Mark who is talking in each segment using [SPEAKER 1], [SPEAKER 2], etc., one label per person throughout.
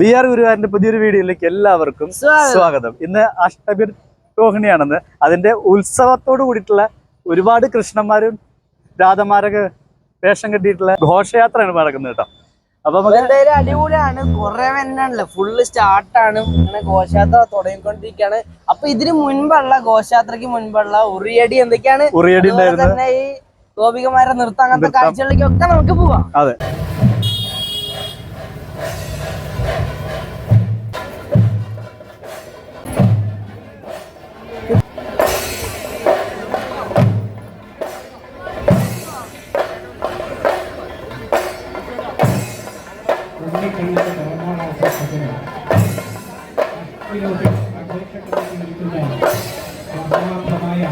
[SPEAKER 1] B R ഗുരുവാരിന്റെ പുതിയൊരു വീഡിയോയിലേക്ക് എല്ലാവർക്കും
[SPEAKER 2] സ്വാഗതം.
[SPEAKER 1] ഇന്ന് അഷ്ടബിർ രോഹിണിയാണെന്ന്. അതിന്റെ ഉത്സവത്തോട് കൂടിയിട്ടുള്ള ഒരുപാട് കൃഷ്ണന്മാരും രാധമാരൊക്കെ വേഷം കെട്ടിയിട്ടുള്ള ഘോഷയാത്രയാണ് നടക്കുന്നത് കേട്ടോ. അപ്പൊ
[SPEAKER 2] എന്തായാലും അടിപൊളിയാണ്. കുറെ വന്നാണല്ലോ ഫുള്ള് സ്റ്റാർട്ടാണ് അങ്ങനെ ഘോഷയാത്ര തുടങ്ങിക്കൊണ്ടിരിക്കുകയാണ് അപ്പൊ ഇതിന് മുൻപുള്ള ഘോഷയാത്രക്ക് മുൻപുള്ള ഉറിയടി എന്തൊക്കെയാണ്?
[SPEAKER 1] ഉറിയടി
[SPEAKER 2] തന്നെ ഈ ഗോപികമാരെ നിർത്താൻ അങ്ങനത്തെ
[SPEAKER 1] നൃത്തം.
[SPEAKER 2] കാഴ്ചകളിലേക്കൊക്കെ നമുക്ക് പോവാം.
[SPEAKER 1] അതെ.
[SPEAKER 3] ഉണ്ണിക്കണ്ണന്റെ നിർമ്മാണോത്സവത്തിന് ഇതിലൂടെ അധ്യക്ഷനായിരിക്കുന്ന മഹാത്മായ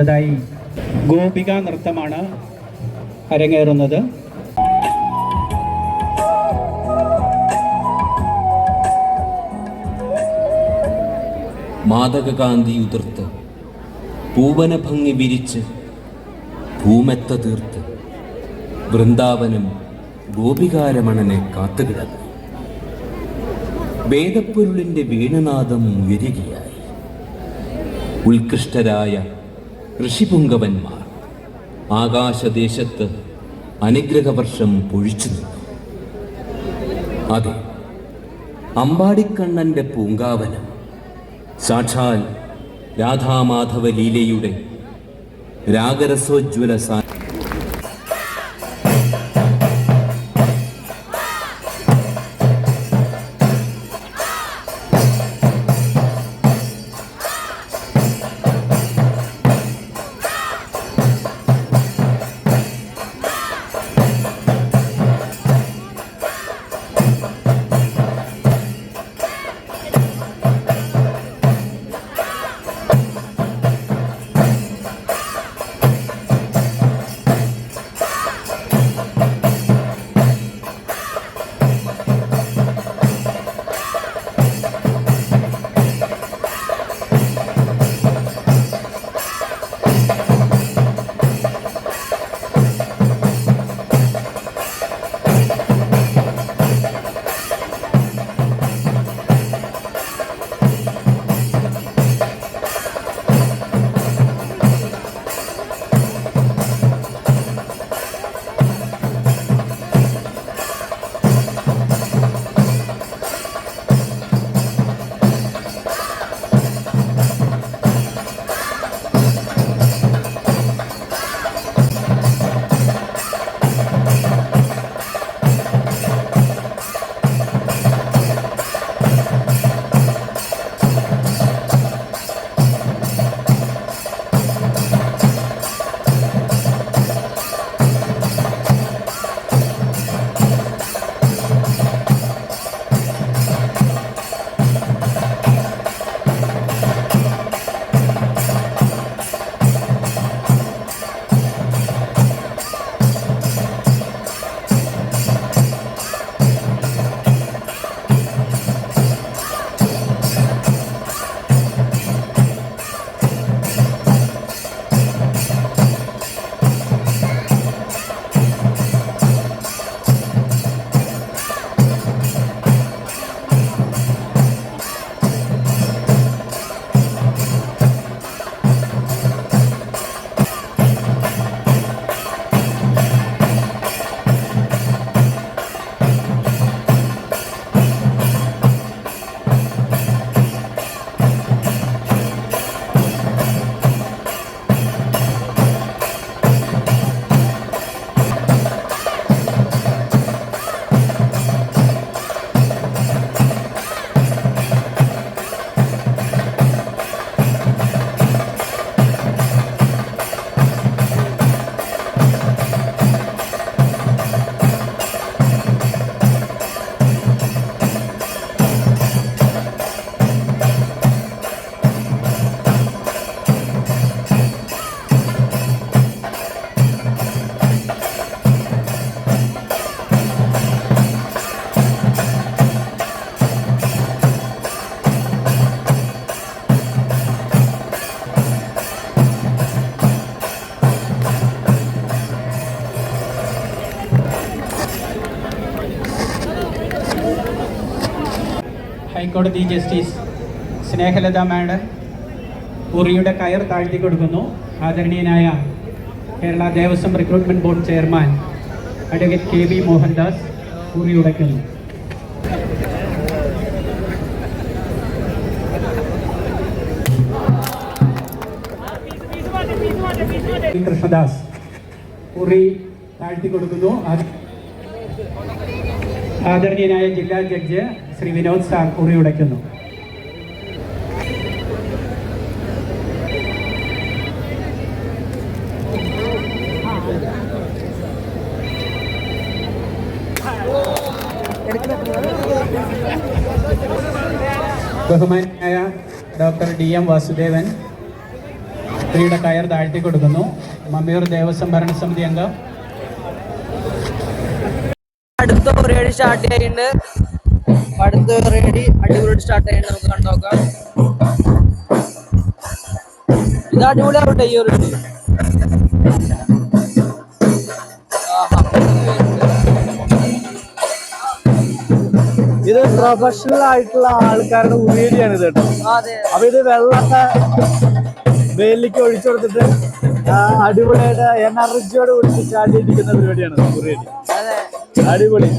[SPEAKER 3] അടുത്തതായി ഗോപിക നൃത്തമാണ് അരങ്ങേറുന്നത്.
[SPEAKER 4] മാതകകാന്തി ഉതിർത്ത് പൂവനഭംഗി വിരിച്ച് ഭൂമെത്ത തീർത്ത് വൃന്ദാവനം ഗോപികാരമണനെ കാത്തുകിടന്നു. വേദപ്പൊരുളിന്റെ വീണനാദം ഉയരുകയായി. ഉത്കൃഷ്ടരായ ഋഷിപുങ്കവന്മാർ ആകാശദേശത്ത് അനുഗ്രഹവർഷം പൊഴിച്ചു നിന്നു. അതെ അമ്പാടിക്കണ്ണന്റെ പൂങ്കാവനം സാക്ഷാൽ രാധാമാധവ ലീലയുടെ രാഗരസോജ്വല സാ
[SPEAKER 3] ഹൈക്കോടതി ജസ്റ്റിസ് സ്നേഹലത മാഡം ഉറിയുടെ കയർ താഴ്ത്തി കൊടുക്കുന്നു. ആദരണീയനായ Kerala Devaswom recruitment board chairman advocate K V Mohandas ഉറി ഉടയ്ക്കുന്നു. കൃഷ്ണദാസ് ഉറി താഴ്ത്തി കൊടുക്കുന്നു. ആദരണീയനായ ജില്ലാ ജഡ്ജ് ശ്രീ വിനോദ് സാർ ഉറിയുടയ്ക്കുന്നു. ബഹുമാനായ ഡോക്ടർ ഡി എം വാസുദേവൻ സ്ത്രീയുടെ കയർ താഴ്ത്തി കൊടുക്കുന്നു. മമ്മിയൂർ ദേവസ്വം ഭരണസമിതി അംഗം.
[SPEAKER 2] അടുത്ത ഒരു സ്റ്റാർട്ട് ചെയ്യുന്നുണ്ട്. അപ്പൊ അടുത്ത പരിപാടി അടിപൊളി സ്റ്റാർട്ട് ചെയ്യാൻ നമുക്ക് കണ്ടോക്കാം ഇത് അടിപൊളിയാവട്ടെ ഈ ഒരു ഇത്.
[SPEAKER 1] പ്രൊഫഷണൽ ആയിട്ടുള്ള ആൾക്കാരുടെ ഉറിയടിയാണ് ഇത് കേട്ടോ. അപ്പൊ ഇത് വെള്ളമൊക്കെ വെയിലേക്ക് ഒഴിച്ചു കൊടുത്തിട്ട് അടിപൊളിയായിട്ട് എനർജിയോട് കൂടി ചാടിയിരിക്കുന്ന പരിപാടിയാണ് ഉറിയടി അടിപൊളി.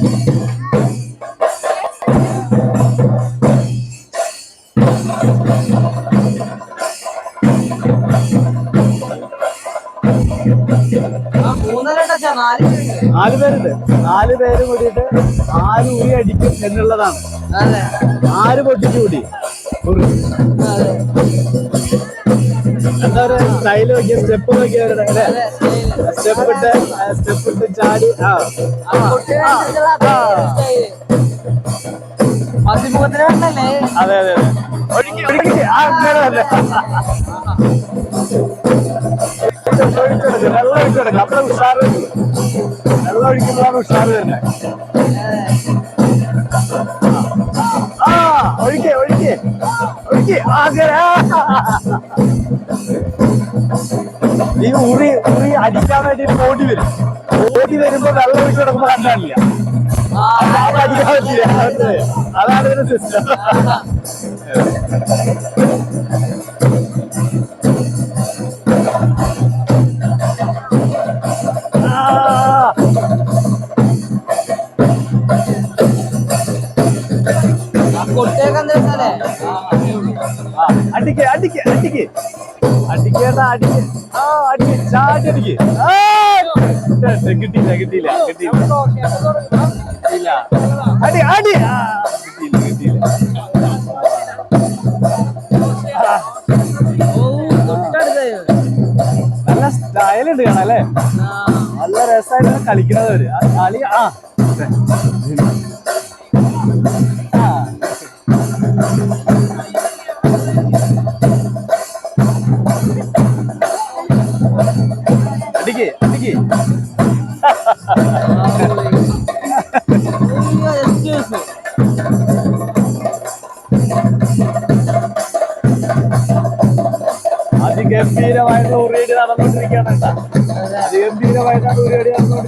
[SPEAKER 2] നാല് പേരുണ്ട്.
[SPEAKER 1] നാല് പേര് കൂടിയിട്ട് ആര് ഉറി അടിക്കും എന്നുള്ളതാണ്. ആര് പൊട്ടിച്ചു കൂടി? എന്താ പറയാ സ്റ്റൈൽ നോക്കിയ സ്റ്റെപ്പ് അല്ലേ? സ്റ്റെപ്പ് ഇട്ട് സ്റ്റെപ്പ് ഇട്ട് ചാടി ആ.
[SPEAKER 2] അതേ
[SPEAKER 1] അതെ അതെ. ഒഴുക്കി ഒഴുക്കി. ആ. ഒഴിച്ചെടുക്ക്, വെള്ളം ഒഴിച്ചെടുക്ക് അപ്പൊ ഉഷാറ്. വെള്ളം ഒഴിക്കുമ്പോഴാണ് ഉഷാറ് തന്നെ ആ ഒഴിക്കേ ഒഴിക്കേ ഒഴിക്കേ ആ, അങ്ങനെ ആ. ഈ ഉറി ഉറി അടിക്കാൻ വേണ്ടിട്ട് ഓടി വരും ഓടി വരുമ്പോ വെള്ളം ഒഴിച്ചു കിടക്കുമ്പോ കണ്ടാണില്ല അടിക്കാൻ പറ്റില്ല അതാണ് ഇതിന്റെ സിസ്റ്റം അടിക്ക് അടിക്ക് അടിക്ക്. അടിക്കേണ്ട അടിക്ക്. ആ അടിക്ക്. ചാടി അടിക്ക് ആ, കിട്ടിയില്ല കിട്ടിയില്ല കിട്ടിയില്ല. അടി അടി. കിട്ടിയില്ല കിട്ടിയില്ല. നല്ല സ്റ്റൈലുണ്ട് കാണാല്ലേ നല്ല രസമായിട്ടാണ് കളിക്കുന്നത് അവർ. ആ കളി ആ.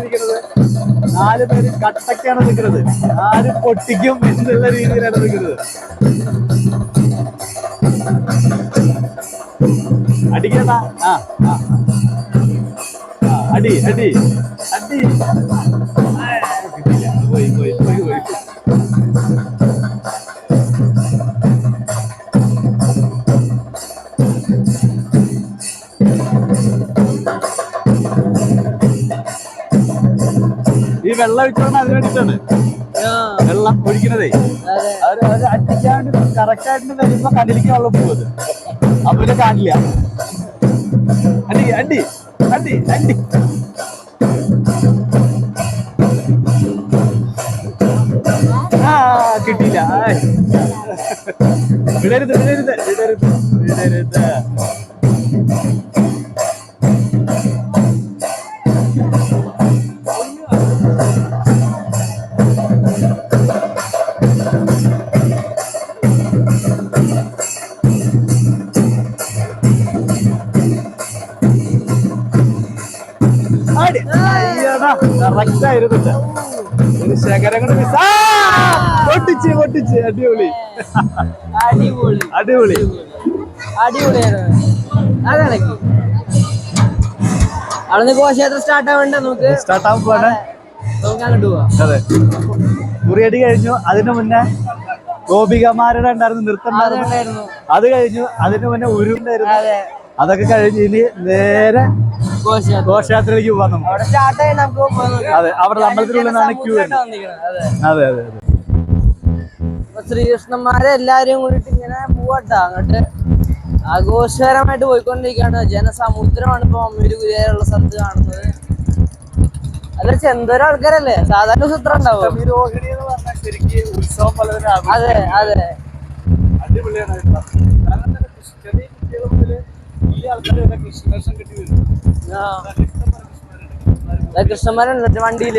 [SPEAKER 1] നടന്നുകൊണ്ടിരിക്കുന്നത് നാല് പേര് കട്ടക്കാണ് നിൽക്കുന്നത്. ആര് പൊട്ടിക്കും എന്നുള്ള രീതിയിലാണ് നിൽക്കുന്നത്. അടിക്കണ്ട ആ ആ ആ, അടി അടി. അടി. വെള്ളം ഒഴിച്ചോണ്ട് അതിന് വേണ്ടിട്ടാണ് വെള്ളം ഒഴിക്കണതേ. അവർ അവർ അടിക്കാണ്ട് കറക്റ്റ് ആയിട്ട് വരുമ്പോ കണ്ണിലേക്ക് വെള്ളം പോകുന്നത് അപ്പൊ കാണില്ല. അടി അടി അടി അടി ആ കിട്ടിയില്ല. വിടരുത് വിടരുത് വിടരുത് വിടരുത്. അടിപൊളി.
[SPEAKER 2] അടിപൊളി.
[SPEAKER 1] അടിപൊളി
[SPEAKER 2] അടിപൊളിയായിരുന്നു അവിടെ ഘോഷയാത്ര സ്റ്റാർട്ട് ആവണ്ട നമുക്ക്?
[SPEAKER 1] സ്റ്റാർട്ട് ആവാൻ പോവാണ്.
[SPEAKER 2] നമുക്ക് അങ്ങോട്ട് പോവാം.
[SPEAKER 1] അതെ. മുറിയടി കഴിഞ്ഞു. അതിനു മുന്നേ ഗോപികമാരുടെ ഉണ്ടായിരുന്നു നൃത്തം അത് കഴിഞ്ഞു. അതിനു മുന്നേ ഉരുണ്ടായിരുന്നു.
[SPEAKER 2] അതെ.
[SPEAKER 1] അതൊക്കെ കഴിഞ്ഞ് ഇനി നേരെ ഘോഷയാത്രയിലേക്ക് പോവാൻ നമുക്ക്. അതെ. അവിടെ അമ്പലത്തിനുള്ളിൽ നിന്നാണ് ക്യൂ.
[SPEAKER 2] അതെ
[SPEAKER 1] അതെ അതെ. അതെ
[SPEAKER 2] അപ്പൊ ശ്രീകൃഷ്ണന്മാരെ എല്ലാരും കൂടിയിട്ട് ഇങ്ങനെ പോവട്ടെ. അങ്ങോട്ട് ആഘോഷകരമായിട്ട് പോയിക്കൊണ്ടിരിക്കുകയാണ്. ജനസമുദ്രമാണ് ഇപ്പൊ അമ്മൂര് ഗുരുവായൂരുള്ള സ്ഥലത്ത് കാണുന്നത്. അല്ല ചെന്തോരം ആൾക്കാരല്ലേ? സാധാരണ സൂത്രം ഉണ്ടാവും. അതെ അതെ.
[SPEAKER 1] അടിപൊളിയാണ് കേട്ടോ. കാരണം എന്താ കൃഷി- ചെറിയ കുട്ടികൾ മുതൽ വലിയ ആൾക്കാര് വരെ കൃഷ്ണവേഷം കെട്ടി വരും.
[SPEAKER 2] ആ. ദാ കൃഷ്ണന്മാരുണ്ട്.
[SPEAKER 1] വണ്ടിയിൽ.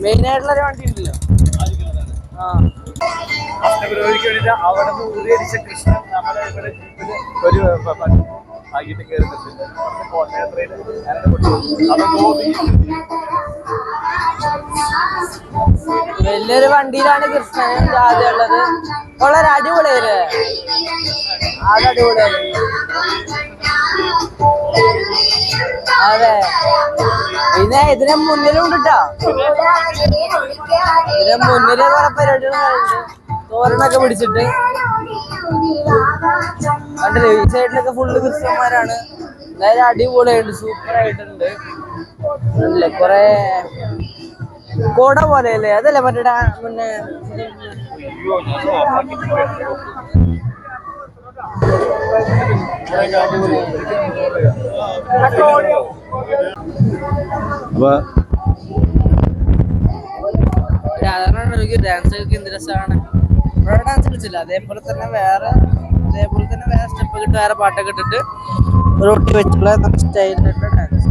[SPEAKER 2] മെയിൻ ആയിട്ടുള്ള ഒരു വണ്ടി ഉണ്ടല്ലോ ആ.
[SPEAKER 1] കൃഷ്ണൻ ഒരു
[SPEAKER 2] വലിയൊരു വണ്ടിയിലാണ് കൃഷ്ണൻ രാധ ഉള്ളത്. വളരെ അടിപൊളിയായിരുന്നു അത് അടിപൊളിയാണ് അതെ. പിന്നെ ഇതിന് മുന്നിലും ഉണ്ട് കേട്ടോ ഇതിന് മുന്നിൽ കുറെ പരിപാടികളുണ്ട് തോരണൊക്കെ പിടിച്ചിട്ട്. കണ്ടില്ലേ ഈ സൈഡിലൊക്കെ ഫുള്ള് ക്രിസ്ത്യന്മാരാണ് എന്തായാലും അടിപൊളിയായിട്ട് സൂപ്പർ ആയിട്ടുണ്ട് അല്ലേ കൊറേ കോട പോലെയല്ലേ? അതല്ലേ മറ്റേ പിന്നെ
[SPEAKER 1] അപ്പൊ
[SPEAKER 2] എനിക്ക് ഡാൻസ് എന്ത് രസമാണ്? ഇവിടെ ഡാൻസ് കളിച്ചില്ല. അതേപോലെ തന്നെ വേറെ അതേപോലെ തന്നെ വേറെ സ്റ്റെപ്പ് ഇട്ട് വേറെ പാട്ടൊക്കെ ഇട്ടിട്ട് റോട്ടി വെച്ചുള്ള നല്ല സ്റ്റൈലിലുള്ള ഡാൻസ്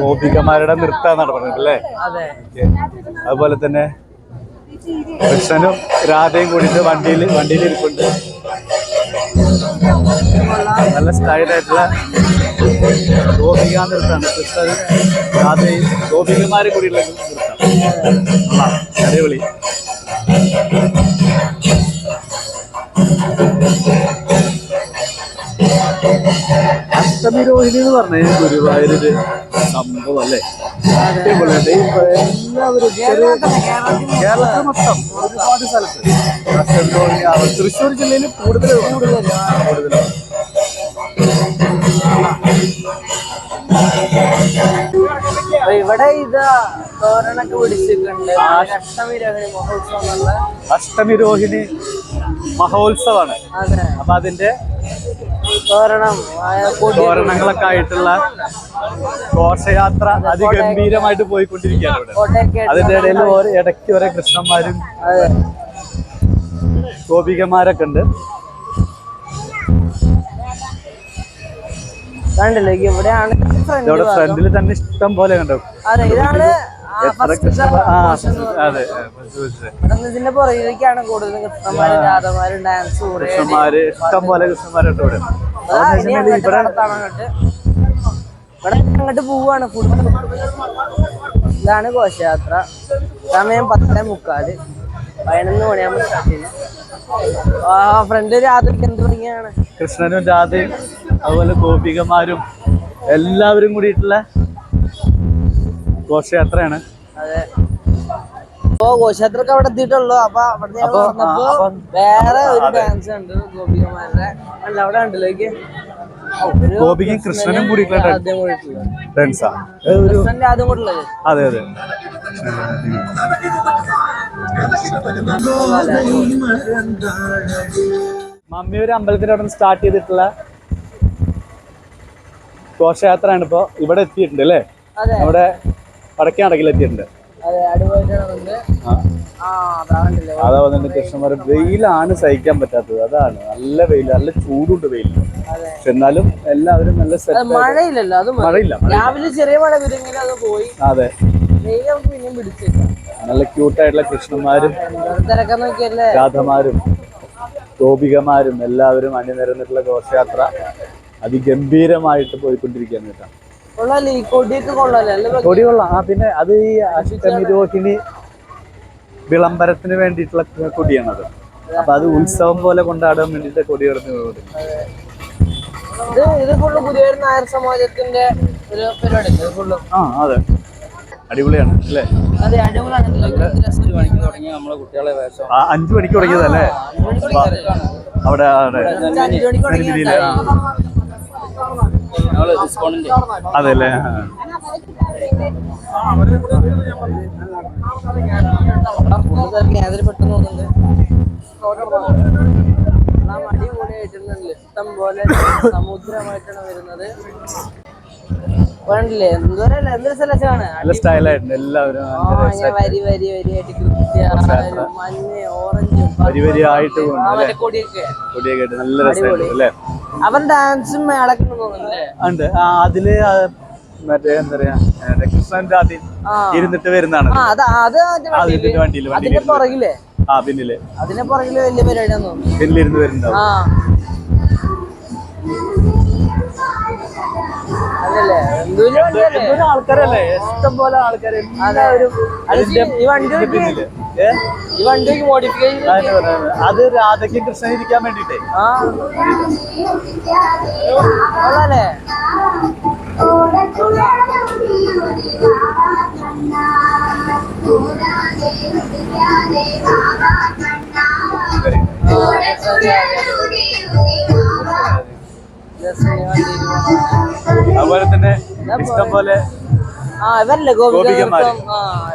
[SPEAKER 1] ഗോപികമാരുടെ നൃത്തം പറഞ്ഞിട്ടല്ലേ
[SPEAKER 2] അതെ.
[SPEAKER 1] അതുപോലെ തന്നെ കൃഷ്ണനും രാധയും കൂടിയിട്ട് വണ്ടിയിൽ വണ്ടിയിൽ ഇരിപ്പുണ്ട്. നല്ല സ്റ്റൈലായിട്ടുള്ള ഗോപിക നൃത്തമാണ്. കൃഷ്ണനും രാധയും ഗോപികമാരും കൂടിയുള്ള നൃത്തം. അടിപൊളി. അഷ്ടമി രോഹിണി എന്ന് പറഞ്ഞ ഗുരുവായൂരൊരു സംഭവം അല്ലേ? അടിപൊളിയുണ്ട് എല്ലാവരും കേരളത്തിൽ മൊത്തം ഒരുപാട് സ്ഥലത്ത് അഷ്ടമിരോഹിണി തൃശ്ശൂർ ജില്ലയിൽ കൂടുതൽ കൂടുതലാണ്
[SPEAKER 2] അപ്പൊ ഇവിടെ ഇത് തോരണൊക്കെ പിടിച്ചിട്ടുണ്ട് അഷ്ടമി രോഹിണി മഹോത്സവം
[SPEAKER 1] അഷ്ടമി രോഹിണി മഹോത്സവമാണ് അപ്പൊ അതിന്റെ
[SPEAKER 2] തോരണം
[SPEAKER 1] തോരണങ്ങളൊക്കെ ആയിട്ടുള്ള ഘോഷയാത്ര അതിഗംഭീരമായിട്ട് പോയിക്കൊണ്ടിരിക്കുകയാണ് ഇവിടെ. അതിന്റെ ഇടയിൽ ഓരോ ഇടയ്ക്ക് ഓരോ കൃഷ്ണന്മാരും ഗോപികമാരൊക്കെ ഉണ്ട്.
[SPEAKER 2] കണ്ടില്ലേ? ഇവിടെയാണ്
[SPEAKER 1] ഇവിടെ ഫ്രണ്ടിൽ തന്നെ ഇഷ്ടം പോലെ കണ്ടോ.
[SPEAKER 2] അതെ ഇതാണ് ഇതിന്റെ പുറകിലേക്കാണ് കൂടുതലും കൃഷ്ണന്മാരും രാധമാരും ഡാൻസ്
[SPEAKER 1] കൃഷ്ണന്മാര് ഇഷ്ടം പോലെ കൃഷ്ണന്മാരുണ്ട് ഇവിടെ.
[SPEAKER 2] ഇവിടെ അങ്ങോട്ട്. പോവാണ് ഫുൾ ഇതാണ് ഘോഷയാത്ര. സമയം പത്തേ മുക്കാൽ. പതിനൊന്ന് മണിയാകുമ്പോൾ സ്റ്റാർട്ട് ചെയ്യുന്നത് ആ ഫ്രണ്ട് രാത്രിക്ക് എന്ത് ഭംഗിയാണ്
[SPEAKER 1] കൃഷ്ണനും രാധയും അതുപോലെ ഗോപികമാരും എല്ലാവരും കൂടിയിട്ടുള്ള ഘോഷയാത്രയാണ്.
[SPEAKER 2] അതെ. അപ്പൊ ഘോഷയാത്രക്ക് അവിടെ എത്തിയിട്ടുള്ളൂ. അപ്പൊ അവിടെ വേറെ ഒരു ഡാൻസ് ഉണ്ട് ഗോപികമാരുടെ. അല്ല അവിടെ ഉണ്ടല്ലേക്ക്
[SPEAKER 1] ഗോപികയും കൃഷ്ണനും കൂടിയിട്ടുള്ള അതെ അതെ മമ്മി ഒരു അമ്പലത്തിന്റെ അവിടെ സ്റ്റാർട്ട് ചെയ്തിട്ടുള്ള ഘോഷയാത്രയാണ് ഇപ്പൊ ഇവിടെ എത്തിയിട്ടുണ്ട് അല്ലേ? നമ്മുടെ വടക്കേ നടക്കിൽ എത്തിയിട്ടുണ്ട്
[SPEAKER 2] അതെ
[SPEAKER 1] ആ. അതാ വന്നിട്ട് കൃഷ്ണന്മാർ വെയിലാണ് സഹിക്കാൻ പറ്റാത്തത്. അതാണ്. നല്ല വെയിൽ നല്ല ചൂടുണ്ട് വെയിൽ പക്ഷെ എന്നാലും എല്ലാവരും നല്ല
[SPEAKER 2] മഴയില്ലല്ലോ അത്
[SPEAKER 1] മഴയില്ല
[SPEAKER 2] രാവിലെ ചെറിയ മഴ വരുമെങ്കിലും അത് പോയി.
[SPEAKER 1] അതെ. നല്ല ക്യൂട്ടായിട്ടുള്ള കൃഷ്ണന്മാരും രാധമാരും ഗോപികമാരും എല്ലാവരും അണിനിരന്നിട്ടുള്ള ഘോഷയാത്ര അതിഗംഭീരമായിട്ട് പോയിക്കൊണ്ടിരിക്കുകയാണ് കേട്ടോ.
[SPEAKER 2] കൊള്ളാല്ലേ? നല്ല ഭംഗി.
[SPEAKER 1] ആ പിന്നെ അത് ഈ അഷ്ടമി രോഹിണി വിളംബരത്തിന് വേണ്ടിയിട്ടുള്ള കൊടിയാണത്. അപ്പൊ അത് ഉത്സവം പോലെ കൊണ്ടാടാൻ വേണ്ടിയിട്ട് കൊടി കടന്നു പോകുന്നത്
[SPEAKER 2] ഇത് ഇത് ഫുള്ള് പുതിയൊരു നായർ സമാജത്തിന്റെ ഒരു പരിപാടി
[SPEAKER 1] ആ അതെ. അടിപൊളിയാണ് അല്ലേ?
[SPEAKER 2] അതെ അടിപൊളിയാണ്
[SPEAKER 5] തുടങ്ങി നമ്മളെ കുട്ടികളെ
[SPEAKER 1] അഞ്ചു മണിക്ക് തുടങ്ങിയതല്ലേ? അവിടെ അവിടെ. അതെല്ലേ ആ.
[SPEAKER 2] പെട്ടെന്ന് തോന്നുന്നുണ്ട് നാം ഇഷ്ടം പോലെ സമുദ്രമായിട്ടാണ് വരുന്നത് വേണ്ടില്ലേ എന്തോരല്ല എന്തൊരു സെലക്ഷനാണ്?
[SPEAKER 1] നല്ല സ്റ്റൈലായിട്ടുണ്ട്. എല്ലാവരും നല്ല
[SPEAKER 2] ഇങ്ങനെ വരി വരി വരിയായിട്ട് കൃത്യ മഞ്ഞ ഓറഞ്ച്
[SPEAKER 1] വരി വരി ആയിട്ട്
[SPEAKER 2] കൊടിയൊക്കെ
[SPEAKER 1] കൊടിയൊക്കെ ആയിട്ട് നല്ല രസമായിട്ട് അല്ലേ?
[SPEAKER 2] അവൻ ഡാൻസും തോന്നുന്നുണ്ടല്ലേ
[SPEAKER 1] ഉണ്ട്. അതിൽ മറ്റേ എന്താ പറയാ കൃഷ്ണന്റെ ആദ്യം. ഇരുന്നിട്ട് വരുന്നതാണ്.
[SPEAKER 2] അതിന്റെ പുറകില്ലേ
[SPEAKER 1] ആ പിന്നിൽ.
[SPEAKER 2] അതിന്റെ പുറകിൽ വലിയ പരിപാടിയാന്ന് തോന്നുന്നു
[SPEAKER 1] പിന്നിലിരുന്ന് വരുന്നുണ്ടാവും.
[SPEAKER 2] എന്തോരം
[SPEAKER 1] ആൾക്കാരല്ലേ? ഇഷ്ടം പോലെ ആൾക്കാര്
[SPEAKER 2] ഈ വണ്ടി ഈ വണ്ടിക്ക് മോഡിഫിക്കേഷൻ
[SPEAKER 1] അത് രാധയ്ക്കും കൃഷ്ണൻ ഇരിക്കാൻ വേണ്ടിട്ടേ
[SPEAKER 2] ആ. പോണ.
[SPEAKER 1] അതുപോലെ തന്നെ ഇഷ്ടം പോലെ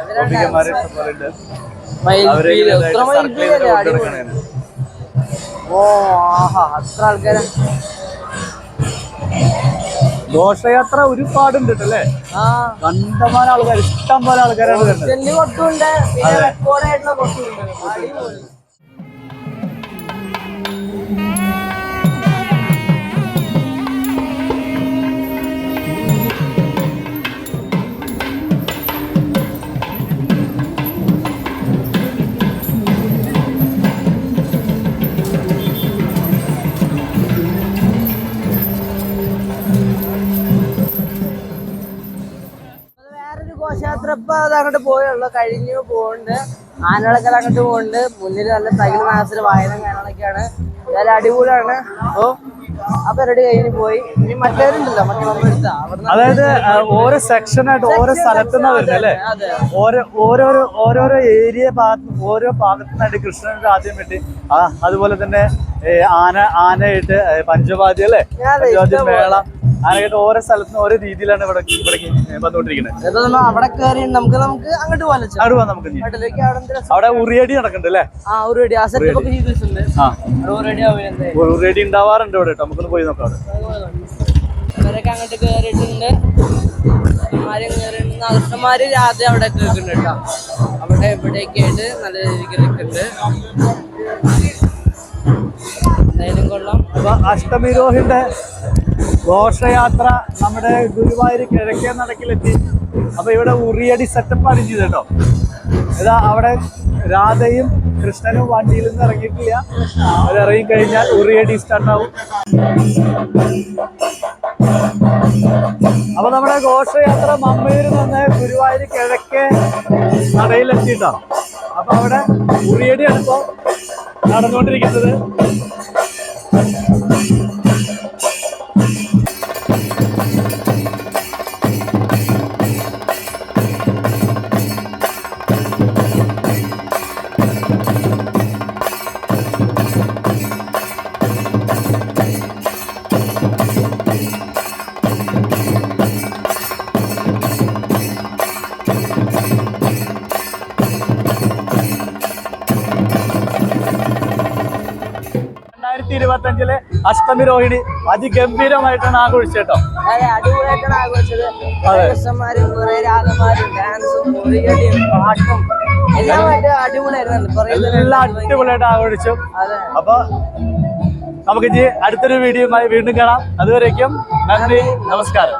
[SPEAKER 2] ഇവരാണ്
[SPEAKER 1] ഇഷ്ടം പോലെ ഉണ്ട്.
[SPEAKER 2] ഓ ആഹാ അത്ര ആൾക്കാരാ.
[SPEAKER 1] ഘോഷയാത്ര ഒരുപാടുണ്ട് അല്ലേ? കണ്ടമാന ആൾക്കാർ ഇഷ്ടം പോലെ ആൾക്കാരാണ് വരുന്നത്.
[SPEAKER 2] പോയുള്ളു കഴിഞ്ഞു പോകുന്നുണ്ട് ആനകളൊക്കെ അങ്ങോട്ട് പോകുന്നുണ്ട് മുന്നിൽ നല്ല തകിൽ മാസത്തിൽ വായന കാര്യങ്ങളൊക്കെയാണ്. നല്ല അടിപൊളിയാണ്. അപ്പോ അപ്പൊ റെഡി കഴിഞ്ഞ് പോയി. ഇനി മറ്റവരുണ്ടല്ലോ
[SPEAKER 1] അതായത് ഓരോ സെക്ഷനായിട്ട് ഓരോ സ്ഥലത്തു നിന്നാണ് വരുന്നത് അല്ലേ ഓരോ ഓരോരോ ഓരോരോ ഏരിയ ഭാഗത്ത് ഓരോ ഭാഗത്തുനിന്നായിട്ട് കൃഷ്ണന്റെ ആദ്യം വെട്ടി ആ അതുപോലെ തന്നെ ആന ആനയായിട്ട് പഞ്ചവാദ്യം അല്ലേ? പഞ്ചവാദ്യ മേള ആനയായിട്ട് ഓരോ സ്ഥലത്തുനിന്ന് ഓരോ രീതിയിലാണ് ഇവിടെ ഇവിടേക്ക് വന്നുകൊണ്ടിരിക്കുന്നത്.
[SPEAKER 2] അവിടെ കയറി നമുക്ക് നമുക്ക് അങ്ങോട്ട് പോകാൻ
[SPEAKER 1] അവിടെ പോവാം നമുക്ക്
[SPEAKER 2] അവിടെ
[SPEAKER 1] ഉറിയടി നടക്കുന്നുണ്ട് അല്ലേ ഉറിയടി. ഉണ്ടാവാറുണ്ട് ഇവിടെ നമുക്ക് നമുക്കൊന്ന് പോയി നോക്കാം
[SPEAKER 2] ഇവരൊക്കെ അങ്ങോട്ട് കേറിയിട്ടുണ്ട് കൃഷ്ണന്മാരും രാത്രി അവിടെ കേൾക്കുന്നുണ്ട് കേട്ടോ. അവിടെ എവിടെയൊക്കെ ആയിട്ട് നല്ല രീതിക്ക് നിൽക്കുന്നുണ്ട്.
[SPEAKER 1] അപ്പൊ അഷ്ടമിരോഹിന്റെ ഘോഷയാത്ര നമ്മുടെ ഗുരുവായൂർ കിഴക്കേ നടക്കിലെത്തി. അപ്പൊ ഇവിടെ ഉറിയടി സെറ്റപ്പ് ചെയ്തത് കേട്ടോ. ഇതാ അവിടെ രാധയും കൃഷ്ണനും വണ്ടിയിൽ നിന്ന് ഇറങ്ങിയിട്ടില്ല. അവർ ഇറങ്ങി കഴിഞ്ഞാൽ ഉറിയടി സ്റ്റാർട്ടാവും അപ്പൊ നമ്മുടെ ഘോഷയാത്ര മമ്മയൂരിൽ നിന്ന് ഗുരുവായൂർ കിഴക്കേ നടയിലെത്തിയിട്ടാണ് അപ്പൊ അവിടെ ഉറിയടിയാണ് ഇപ്പോൾ നടന്നുകൊണ്ടിരിക്കുന്നത്. Okay. അഷ്ടമി രോഹിണി അതിഗംഭീരമായിട്ടാണ് ആഘോഷിച്ചത് കേട്ടോ.
[SPEAKER 2] അതെ അടിപൊളിയായിട്ടാണ് ആഘോഷിച്ചത്. കുറെ ഡാൻസും പാട്ടും എല്ലാമായിട്ട് അടിപൊളിയായിരുന്നു കുറെ
[SPEAKER 1] എല്ലാം അടിപൊളിയായിട്ട് ആഘോഷിച്ചു. അപ്പൊ നമുക്ക് ഇനി അടുത്തൊരു വീഡിയോയുമായി വീണ്ടും കാണാം. അതുവരേക്കും നന്ദി. നമസ്കാരം.